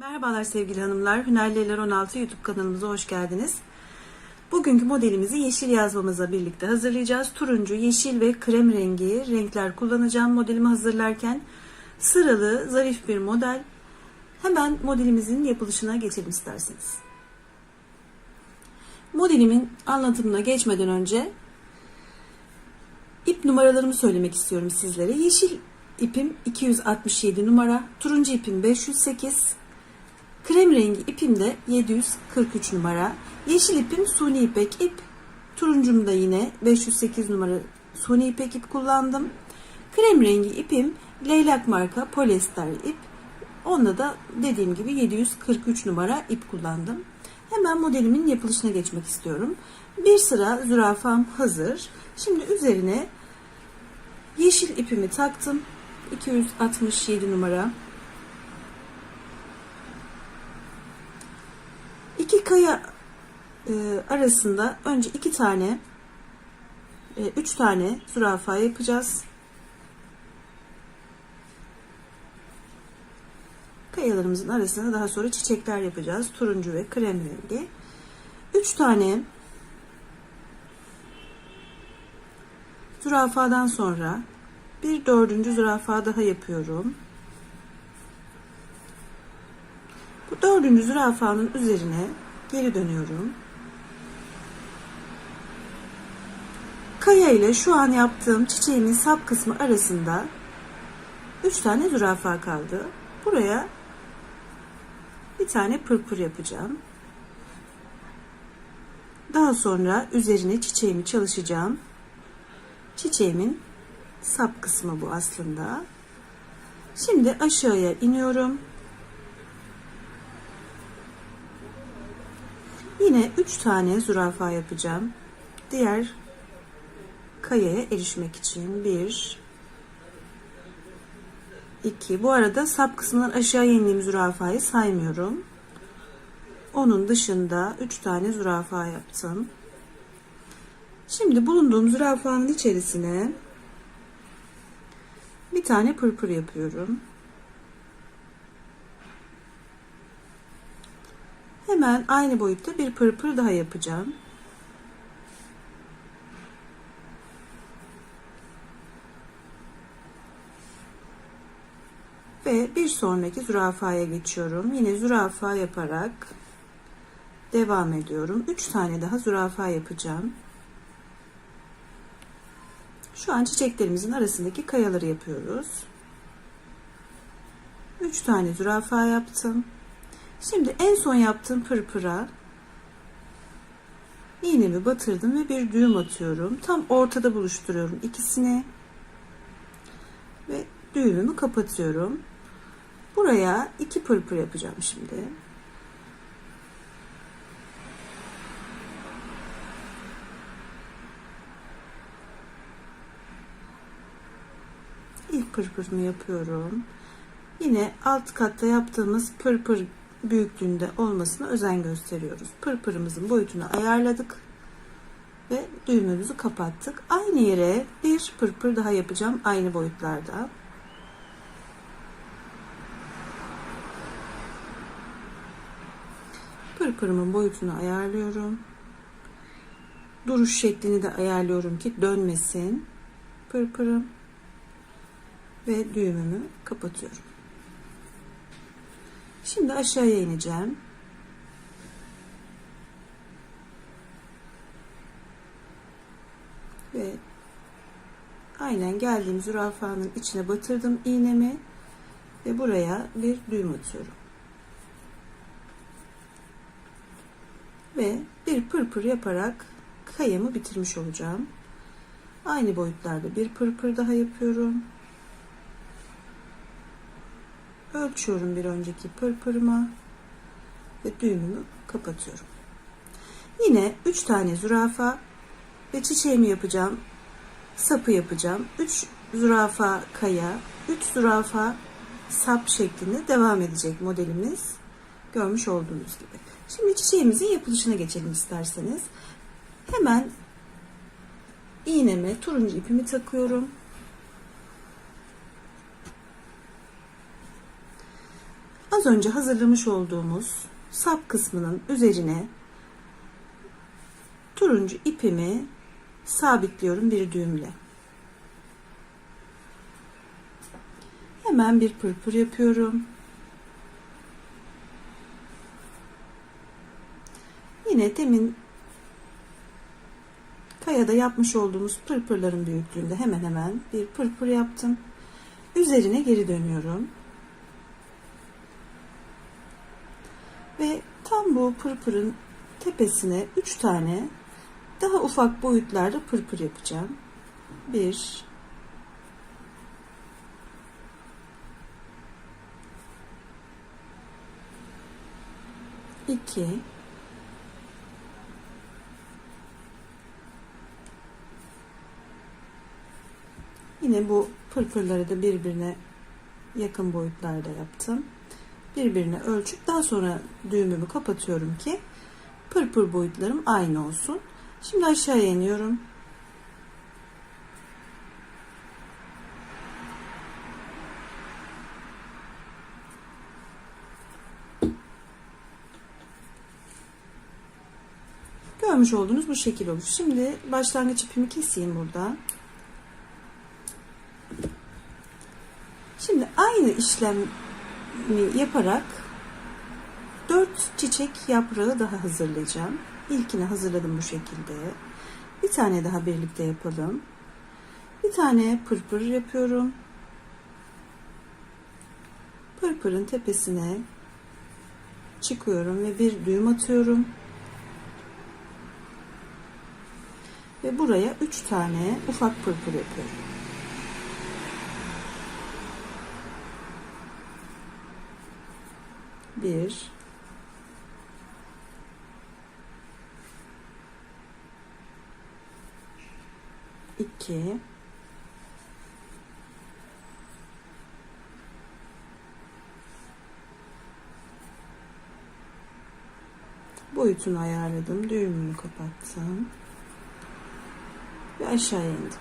Merhabalar sevgili hanımlar. Hünerliler 16 YouTube kanalımıza hoş geldiniz. Bugünkü modelimizi yeşil yazmamızla birlikte hazırlayacağız. Turuncu, yeşil ve krem rengi renkler kullanacağım modelimi hazırlarken. Sıralı, zarif bir model. Hemen modelimizin yapılışına geçelim isterseniz. Modelimin anlatımına geçmeden önce ip numaralarımı söylemek istiyorum sizlere. Yeşil ipim 267 numara, turuncu ipim 508, krem rengi ipim de 743 numara, yeşil ipim suni ipek ip, turuncum da yine 508 numara suni ipek ip kullandım. Krem rengi ipim leylak marka polyester ip. Onda da dediğim gibi 743 numara ip kullandım. Hemen modelimin yapılışına geçmek istiyorum. Bir sıra zürafam hazır. Şimdi üzerine yeşil ipimi taktım. 267 numara. İki kaya e, arasında önce iki tane, e, üç tane zürafa yapacağız. Kayalarımızın arasına daha sonra çiçekler yapacağız. Turuncu ve krem rengi. Üç tane zürafadan sonra bir dördüncü zürafa daha yapıyorum. Bu dördüncü zürafanın üzerine geri dönüyorum. Kaya ile şu an yaptığım çiçeğimin sap kısmı arasında 3 tane zürafa kaldı. Buraya bir tane pırpır yapacağım. Daha sonra üzerine çiçeğimi çalışacağım. Çiçeğimin sap kısmı bu aslında. Şimdi aşağıya iniyorum. Yine 3 tane zürafa yapacağım. Diğer kayaya erişmek için 1 2 Bu arada sap kısmından aşağı indiğim zürafayı saymıyorum. Onun dışında 3 tane zürafa yaptım. Şimdi bulunduğum zürafanın içerisine bir tane pırpır yapıyorum. Hemen aynı boyutta bir pırpır daha yapacağım. Ve bir sonraki zürafaya geçiyorum. Yine zürafa yaparak devam ediyorum. 3 tane daha zürafa yapacağım. Şu an çiçeklerimizin arasındaki kayaları yapıyoruz. 3 tane zürafa yaptım. Şimdi en son yaptığım pırpıra iğnemi batırdım ve bir düğüm atıyorum. Tam ortada buluşturuyorum ikisini. Ve düğümümü kapatıyorum. Buraya iki pırpır yapacağım şimdi. İlk pırpırımı yapıyorum. Yine alt katta yaptığımız pırpır büyüklüğünde olmasına özen gösteriyoruz. Pırpırımızın boyutunu ayarladık ve düğümümüzü kapattık. Aynı yere bir pırpır daha yapacağım aynı boyutlarda. Pırpırımın boyutunu ayarlıyorum. Duruş şeklini de ayarlıyorum ki dönmesin. Pırpırım ve düğümümü kapatıyorum. Şimdi aşağıya ineceğim. Ve aynen geldiğim zürafanın içine batırdım iğnemi ve buraya bir düğüm atıyorum. Ve bir pırpır yaparak kayamı bitirmiş olacağım. Aynı boyutlarda bir pırpır daha yapıyorum. Ölçüyorum bir önceki pırpırıma ve düğümümü kapatıyorum. Yine 3 tane zürafa ve çiçeğimi yapacağım. Sapı yapacağım. 3 zürafa kaya, 3 zürafa sap şeklinde devam edecek modelimiz. Görmüş olduğunuz gibi. Şimdi çiçeğimizin yapılışına geçelim isterseniz. Hemen iğneme turuncu ipimi takıyorum. Az önce hazırlamış olduğumuz sap kısmının üzerine turuncu ipimi sabitliyorum bir düğümle. Hemen bir pırpır yapıyorum. Yine demin kayada yapmış olduğumuz pırpırların büyüklüğünde hemen hemen bir pırpır yaptım. Üzerine geri dönüyorum. Ve tam bu pırpırın tepesine 3 tane daha ufak boyutlarda pırpır yapacağım. 1 2 Yine bu pırpırları da birbirine yakın boyutlarda yaptım. Birbirine ölçüp daha sonra düğümümü kapatıyorum ki pırpır boyutlarım aynı olsun. Şimdi aşağıya iniyorum. Görmüş olduğunuz bu şekil olur. Şimdi başlangıç ipimi keseyim burada. Şimdi aynı işlemi yaparak 4 çiçek yaprağı daha hazırlayacağım. İlkini hazırladım bu şekilde. Bir tane daha birlikte yapalım. Bir tane pırpır yapıyorum. Pırpırın tepesine çıkıyorum ve bir düğüm atıyorum. Ve buraya 3 tane ufak pırpır yapıyorum. Bir, iki, boyutunu ayarladım, düğümünü kapattım ve aşağı indim.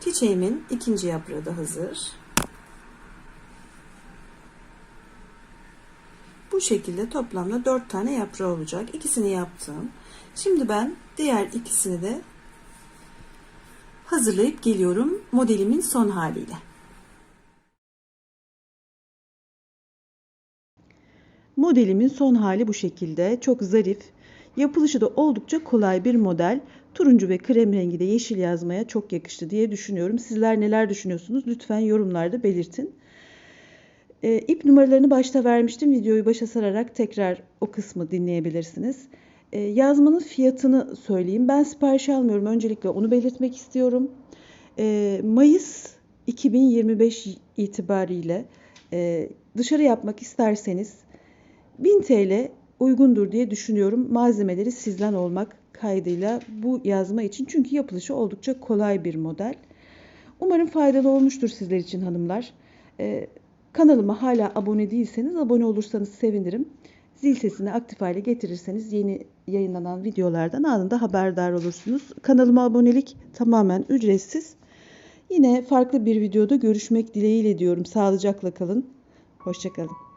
Çiçeğimin ikinci yaprağı da hazır. Bu şekilde toplamda 4 tane yaprağı olacak. İkisini yaptım. Şimdi ben diğer ikisini de hazırlayıp geliyorum modelimin son haliyle. Modelimin son hali bu şekilde. Çok zarif. Yapılışı da oldukça kolay bir model. Turuncu ve krem rengi de yeşil yazmaya çok yakıştı diye düşünüyorum. Sizler neler düşünüyorsunuz? Lütfen yorumlarda belirtin. E, ip numaralarını başta vermiştim. Videoyu başa sararak tekrar o kısmı dinleyebilirsiniz. E, yazmanın fiyatını söyleyeyim. Ben sipariş almıyorum. Öncelikle onu belirtmek istiyorum. E, Mayıs 2025 itibariyle e, dışarı yapmak isterseniz 1000 TL uygundur diye düşünüyorum. Malzemeleri sizden olmak kaydıyla bu yazma için. Çünkü yapılışı oldukça kolay bir model. Umarım faydalı olmuştur sizler için hanımlar. Ee, kanalıma hala abone değilseniz abone olursanız sevinirim. Zil sesini aktif hale getirirseniz yeni yayınlanan videolardan anında haberdar olursunuz. Kanalıma abonelik tamamen ücretsiz. Yine farklı bir videoda görüşmek dileğiyle diyorum. Sağlıcakla kalın. Hoşçakalın.